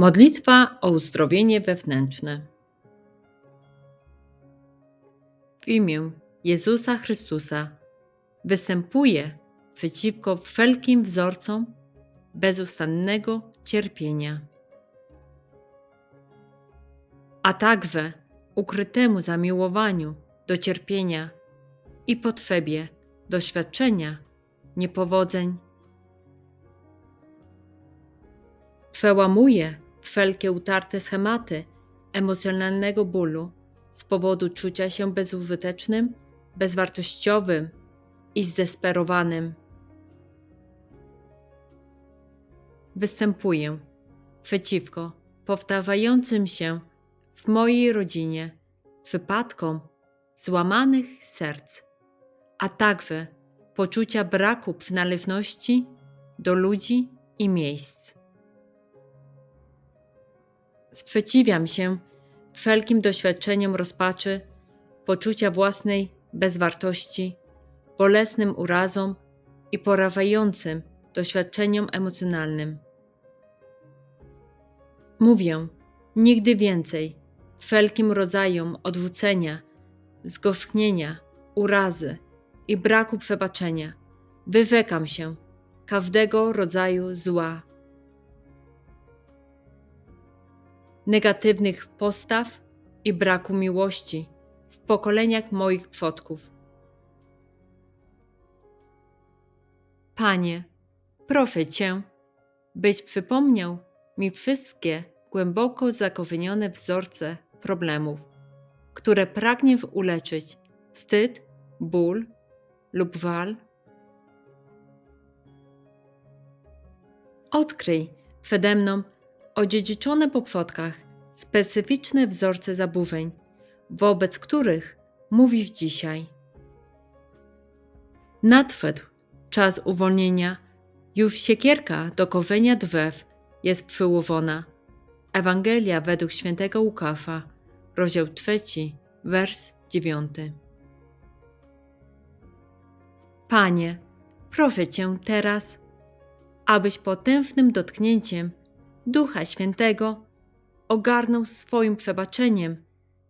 Modlitwa o uzdrowienie wewnętrzne. W imię Jezusa Chrystusa występuję przeciwko wszelkim wzorcom bezustannego cierpienia, a także ukrytemu zamiłowaniu do cierpienia i potrzebie doświadczenia niepowodzeń. Przełamuję wszelkie utarte schematy emocjonalnego bólu z powodu czucia się bezużytecznym, bezwartościowym i zdesperowanym. Występuję przeciwko powtarzającym się w mojej rodzinie przypadkom złamanych serc, a także poczucia braku przynależności do ludzi i miejsc. Sprzeciwiam się wszelkim doświadczeniom rozpaczy, poczucia własnej bezwartości, bolesnym urazom i porażającym doświadczeniom emocjonalnym. Mówię nigdy więcej wszelkim rodzajom odrzucenia, zgorzknienia, urazy i braku przebaczenia. Wyrzekam się każdego rodzaju zła. Negatywnych postaw i braku miłości w pokoleniach moich przodków. Panie, proszę Cię, byś przypomniał mi wszystkie głęboko zakorzenione wzorce problemów, które pragniesz uleczyć wstyd, ból lub żal. Odkryj przede mną odziedziczone po przodkach specyficzne wzorce zaburzeń, wobec których mówisz dzisiaj. Nadszedł czas uwolnienia, już siekierka do korzenia drzew jest przyłożona. Ewangelia według świętego Łukasza, rozdział 3, wers 9. Panie, proszę Cię teraz, abyś potężnym dotknięciem Ducha Świętego ogarnął swoim przebaczeniem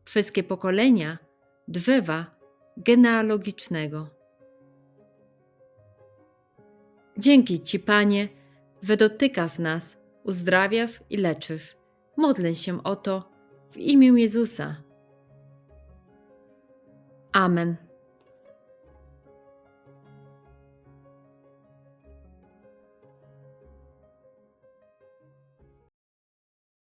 wszystkie pokolenia drzewa genealogicznego. Dzięki Ci, Panie, że dotykasz nas, uzdrawiasz i leczysz. Modlę się o to w imię Jezusa. Amen.